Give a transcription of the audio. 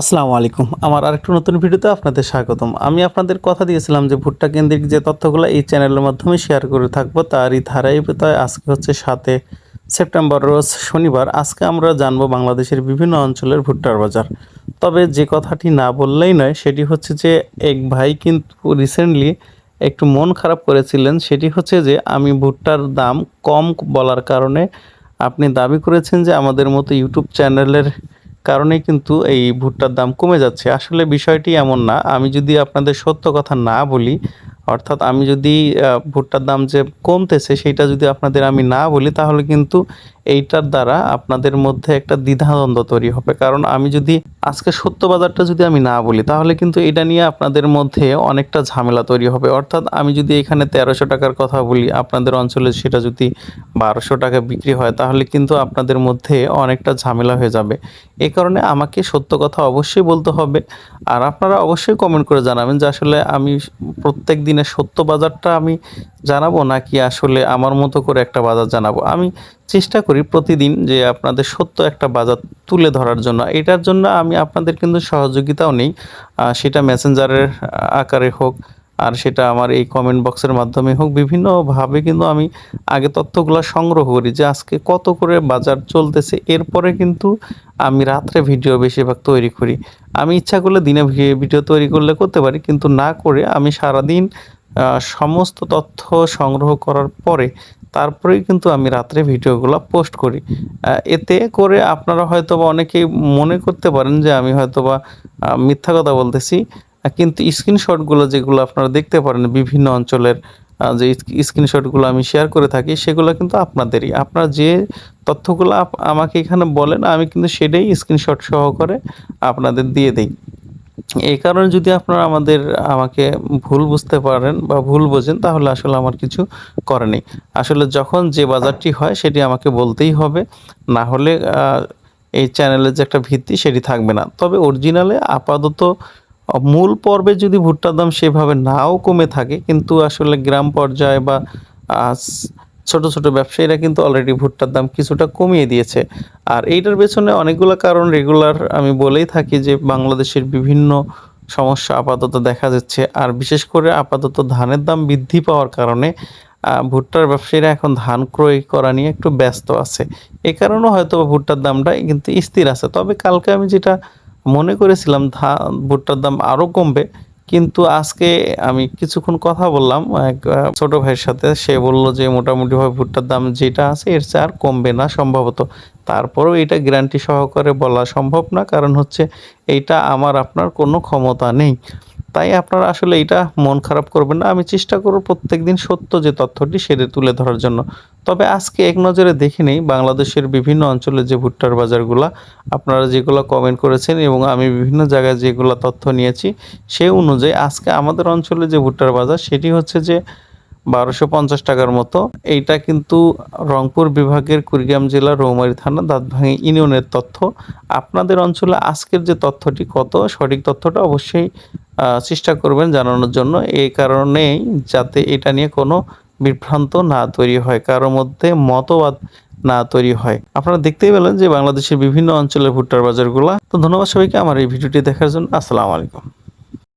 আসসালামু আলাইকুম। আমার আরেকটু নতুন ভিডিওতে আপনাদের স্বাগতম। আমি আপনাদের কথা দিয়েছিলাম যে ভুট্টা কেন্দ্রিক যে তথ্যগুলো এই চ্যানেলের মাধ্যমে শেয়ার করে থাকব, তারই ধারাবাহিকতায় আজকে হচ্ছে সাতে সেপ্টেম্বর, রোজ শনিবার, আজকে আমরা জানব বাংলাদেশের বিভিন্ন অঞ্চলের ভুট্টার বাজার। তবে যে কথাটি না বললেই নয়, সেটি হচ্ছে যে এক ভাই কিন্তু রিসেন্টলি একটু মন খারাপ করেছিলেন, সেটি হচ্ছে যে আমি ভুট্টার দাম কম বলার কারণে আপনি দাবি করেছেন যে আমাদের মতো ইউটিউব চ্যানেলের কারণে কিন্তু এই ভুট্টার দাম কমে যাচ্ছে। আসলে বিষয়টি এমন না, আমি যদি আপনাদের সত্য কথা না বলি, অর্থাৎ আমি যদি ভুট্টার দাম যে কমতেছে, সেটা যদি আপনাদের আমি না বলি, তাহলে কিন্তু এইটার দ্বারা আপনাদের মধ্যে একটা দ্বিধাদ্বন্দ্ব তৈরি হবে। কারণ আমি যদি আজকে সত্য বাজারটা যদি আমি না বলি, তাহলে কিন্তু এটা নিয়ে আপনাদের মধ্যে অনেকটা ঝামেলা তৈরি হবে। অর্থাৎ আমি যদি এখানে তেরোশো টাকার কথা বলি, আপনাদের অঞ্চলে সেটা যদি বারোশো টাকা বিক্রি হয়, তাহলে কিন্তু আপনাদের মধ্যে অনেকটা ঝামেলা হয়ে যাবে। এ কারণে আমাকে সত্য কথা অবশ্যই বলতে হবে। আর আপনারা অবশ্যই কমেন্ট করে জানাবেন যে আসলে আমি প্রত্যেক দিনের সত্য বাজারটা আমি জানাব, নাকি আসলে আমার মতো করে একটা বাজার জানাব। আমি চেষ্টা করি প্রতিদিন যে আপনাদের সত্য একটা বাজার তুলে ধরার জন্য। এটার জন্য আমি আপনাদের কিন্তু সহযোগিতাও নেই। সেটা মেসেঞ্জারের আকারে হোক, আর সেটা আমার এই কমেন্ট বক্সের মাধ্যমে হোক, বিভিন্নভাবে কিন্তু আমি আগে তথ্যগুলো সংগ্রহ করি যে আজকে কত করে বাজার চলতেছে। এরপরে কিন্তু আমি রাত্রে ভিডিও বেশিরভাগ তৈরি করি। আমি ইচ্ছা করলে দিনে ভিডিও তৈরি করলে করতে পারি, কিন্তু না করে আমি সারাদিন সমস্ত তথ্য সংগ্রহ করার পরে তারপরেই কিন্তু আমি রাত্রে ভিডিওগুলো পোস্ট করি। এতে করে আপনারা হয়তো বা অনেকেই মনে করতে পারেন যে আমি হয়তো বা মিথ্যা কথা বলতেছি। কিন্তু স্ক্রিনশটগুলো যেগুলো আপনারা দেখতে পারেন, বিভিন্ন অঞ্চলের যে স্ক্রিনশটগুলো আমি শেয়ার করে থাকি, সেগুলো কিন্তু আপনাদেরই। আপনারা যে তথ্যগুলো আমাকে এখানে বলেন, আমি কিন্তু সেটাই স্ক্রিনশট সহকারে আপনাদের দিয়ে দিই। এই কারণে যদি আপনারা আমাদের, আমাকে ভুল বুঝতে পারেন বা ভুল বোঝেন, তাহলে আসলে আমার কিছু করে নেই। আসলে যখন যে বাজারটি হয়, সেটি আমাকে বলতেই হবে। না হলে এই চ্যানেলের যে একটা ভিত্তি, সেটি থাকবে না। তবে অরিজিনালে আপাতত মূল পর্বে যদি ভুট্টার দাম সেভাবে নাও কমে থাকে, কিন্তু আসলে গ্রাম পর্যায়ে বা ছোট ছোট ব্যবসায়ীরা কিন্তু অলরেডি ভুট্টার দাম কিছুটা কমিয়ে দিয়েছে। আর এইটার পেছনে অনেকগুলো কারণ রেগুলার আমি বলেই থাকি যে বাংলাদেশের বিভিন্ন সমস্যা আপাতত দেখা যাচ্ছে। আর বিশেষ করে আপাতত ধানের দাম বৃদ্ধি পাওয়ার কারণে ভুট্টার ব্যবসায়ীরা এখন ধান ক্রয় করা নিয়ে একটু ব্যস্ত আছে। এ কারণেও হয়তো ভুট্টার দামটা কিন্তু স্থির আছে। তবে কালকে আমি যেটা মনে করেছিলাম, ধান, ভুট্টার দাম আরও কমবে কিন্তু আজকে আমি কিছুক্ষণ কথা বললাম, এক ছোট ভাইয়ের সাথে। সে বলল যে মোটামুটি ভাবে ভুট্টার দাম যেটা আছে, এর চেয়ে আর কমবে না সম্ভবত। তারপরেও এটা গ্যারান্টি সহকারে বলা সম্ভব না, কারণ হচ্ছে এইটা আমার, আপনার কোনো ক্ষমতা নেই। তাই আপনারা আসলে এটা মন খারাপ করবেন না। আমি চেষ্টা করব প্রত্যেক দিন সত্য যে তথ্যটি সেটা তুলে ধরার জন্য। তবে আজকে এক নজরে দেখে নেই, বাংলাদেশের বিভিন্ন অঞ্চলে যে ভুট্টার বাজারগুলো আপনারা যেগুলো কমেন্ট করেছেন এবং আমি বিভিন্ন জায়গায় যেগুলো তথ্য নিয়েছি সেই অনুযায়ী আজকে আমাদের অঞ্চলে যে ভুট্টার বাজার, সেটি হচ্ছে যে বারোশো পঞ্চাশ টাকার মতো। এইটা কিন্তু রংপুর বিভাগের কুড়িগ্রাম জেলার রৌমারী থানা দাঁতভাঙি ইউনিয়নের তথ্য। আপনাদের অঞ্চলে আজকের যে তথ্যটি কত, সঠিক তথ্যটা অবশ্যই চেষ্টা করবেন জানানোর জন্য। এই কারণেই যাতে এটা নিয়ে কোনো বিভ্রান্ত না তৈরি হয় কারোর মধ্যে মতবাদ না তৈরি হয়। আপনারা দেখতেই পেলেন যে বাংলাদেশের বিভিন্ন অঞ্চলের ভুট্টার বাজারগুলা। তো ধন্যবাদ সবাইকে আমার এই ভিডিওটি দেখার জন্য। আসসালামু আলাইকুম।